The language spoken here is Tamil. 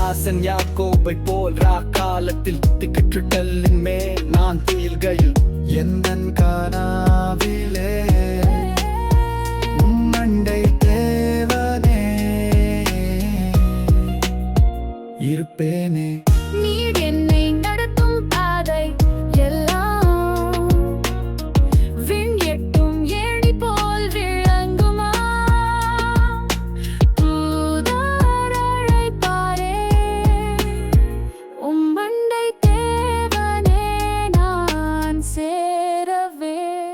ஆசன் யாக்கோபை போல் ராக்காலத்தில் திக்கிட்டுட்டலின் மேல் நான் தீல்கையில் எந்த கனாவிலே உம்மண்டை தேவனே. இருப்பேனே.